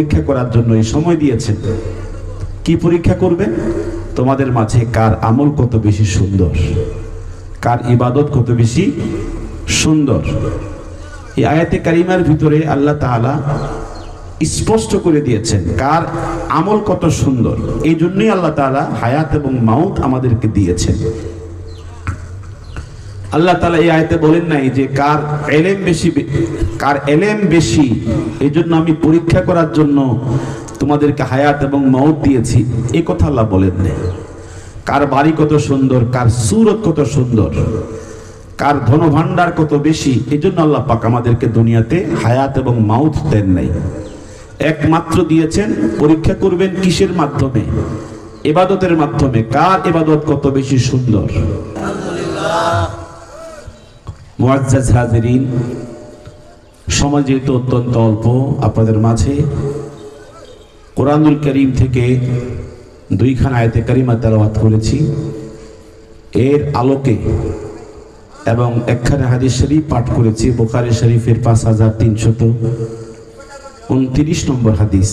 পরীক্ষা করার জন্য এই সময় দিয়েছেন। কি পরীক্ষা করবেন? তোমাদের মাঝে কার আমল কত বেশি সুন্দর? কার ইবাদত কত বেশি সুন্দর? এই আয়াতে কারিমার ভিতরে আল্লাহ তাআলা স্পষ্ট করে দিয়েছেন কার আমল কত সুন্দর। এই জন্যই আল্লাহ তাআলা হায়াত এবং মাউত আমাদেরকে দিয়েছেন। আল্লাহ তালা এই আয়তে বলেন নাই যে কার এলেম বেশি কার এলেম বেশি এই জন্য আমি পরীক্ষা করার জন্য তোমাদেরকে হায়াত এবং মৌত দিয়েছি। এই কথা আল্লাহ বলেন নাই। কার বাড়ি কত সুন্দর, কার সুরত কত সুন্দর, কার ধনভাণ্ডার কত বেশি এই জন্য আল্লাহ পাক আমাদেরকে দুনিয়াতে হায়াত এবং মাউথ দেন নাই। একমাত্র দিয়েছেন, পরীক্ষা করবেন কিসের মাধ্যমে? এবাদতের মাধ্যমে। কার এবাদত কত বেশি সুন্দর? মুআজ্জাজ সময় যেহেতু অত্যন্ত অল্প, আপনাদের মাঝে কোরআনুল করিম থেকে দুইখান আয়তে কারিমা তেলাওয়াত করেছি। এর আলোকে এবং একখানে হাদিস শরীফ পাঠ করেছি, বোখারি শরীফের পাঁচ হাজার তিনশত উনত্রিশ নম্বর হাদিস।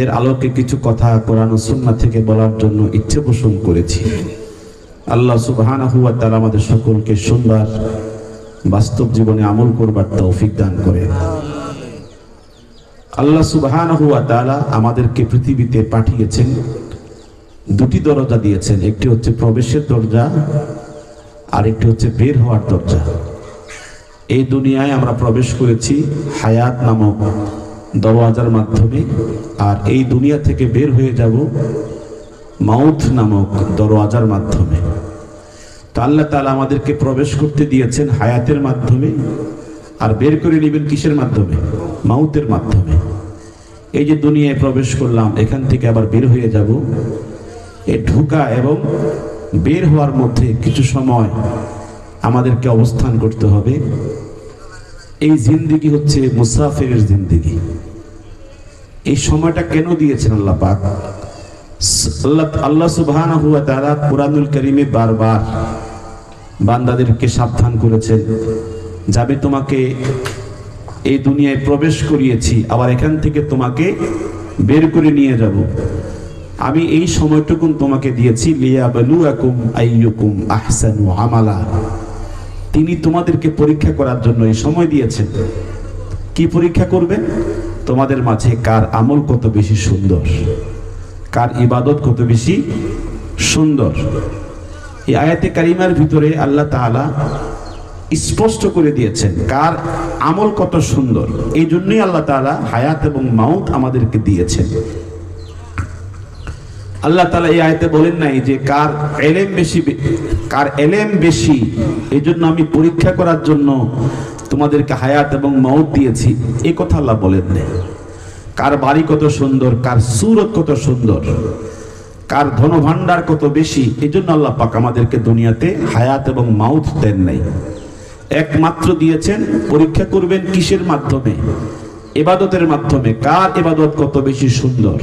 এর আলোকে কিছু কথা কোরআন ও সুন্নাহ থেকে বলার জন্য ইচ্ছে পোষণ করেছি। আল্লাহ তাআলা আমাদের সকলকে সুন্দর বাস্তব জীবনে আমল করবার তৌফিক দান করেন আল্লাহ সুবহান হুয়া তাআলা আমাদেরকে পৃথিবীতে পাঠিয়েছেন দুটি দরজা দিয়েছেন। একটি হচ্ছে প্রবেশের দরজা আর একটি হচ্ছে বের হওয়ার দরজা। এই দুনিয়ায় আমরা প্রবেশ করেছি হায়াত নামক দরওয়াজার মাধ্যমে, আর এই দুনিয়া থেকে বের হয়ে যাব মাউথ নামক দরওয়াজার মাধ্যমে। তো আল্লাহ তালা আমাদেরকে প্রবেশ করতে দিয়েছেন হায়াতের মাধ্যমে, আর বের করে নেবেন কিসের মাধ্যমে? মাউতের মাধ্যমে। এই যে দুনিয়ায় প্রবেশ করলাম, এখান থেকে আবার বের হয়ে যাব। এ ঢোকা এবং বের হওয়ার মধ্যে কিছু সময় আমাদেরকে অবস্থান করতে হবে। এই জিন্দিগি হচ্ছে মুসাফিরের জিন্দিগি। এই সময়টা কেন দিয়েছেন আল্লাহ পাক? আল্লাহ আল্লাহ সুবহানাহু ওয়া তাআলা কুরআনুল কারীমে বারবার বান্দাদেরকে সাবধান করেছেন যাবে তোমাকে এই দুনিয়ায় প্রবেশ করিয়েছি, আবার এখান থেকে তোমাকে বের করে নিয়ে যাব। আমি এই সময়টুকুন তোমাকে দিয়েছি আমালা। তিনি তোমাদেরকে পরীক্ষা করার জন্য এই সময় দিয়েছেন। কি পরীক্ষা করবেন? তোমাদের মাঝে কার আমল কত বেশি সুন্দর, কার ইবাদত কত বেশি সুন্দর। এই আয়াতে কারিমার ভিতরে আল্লাহ তাআলা স্পষ্ট করে দিয়েছেন কার আমল কত সুন্দর। এই জন্যই আল্লাহ তাআলা হায়াত এবং মাউত আমাদেরকে দিয়েছেন। আল্লাহ তাআলা এই আয়াতে বলেন নাই যে কার এলেম বেশি কার এলেম বেশি এই জন্য আমি পরীক্ষা করার জন্য তোমাদেরকে হায়াত এবং মাউত দিয়েছি। এই কথা আল্লাহ বলেন নাই। কার বাড়ি কত সুন্দর, কার সুরত কত সুন্দর। কার ধন ভাণ্ডার কত বেশি এই জন্য আল্লাহ পাক আমাদেরকে দুনিয়াতে হায়াত এবং মাউথ দেন নাই। একমাত্র দিয়েছেন, পরীক্ষা করবেন কিসের মাধ্যমে? এবাদতের মাধ্যমে। কার এবাদত কত বেশি সুন্দর?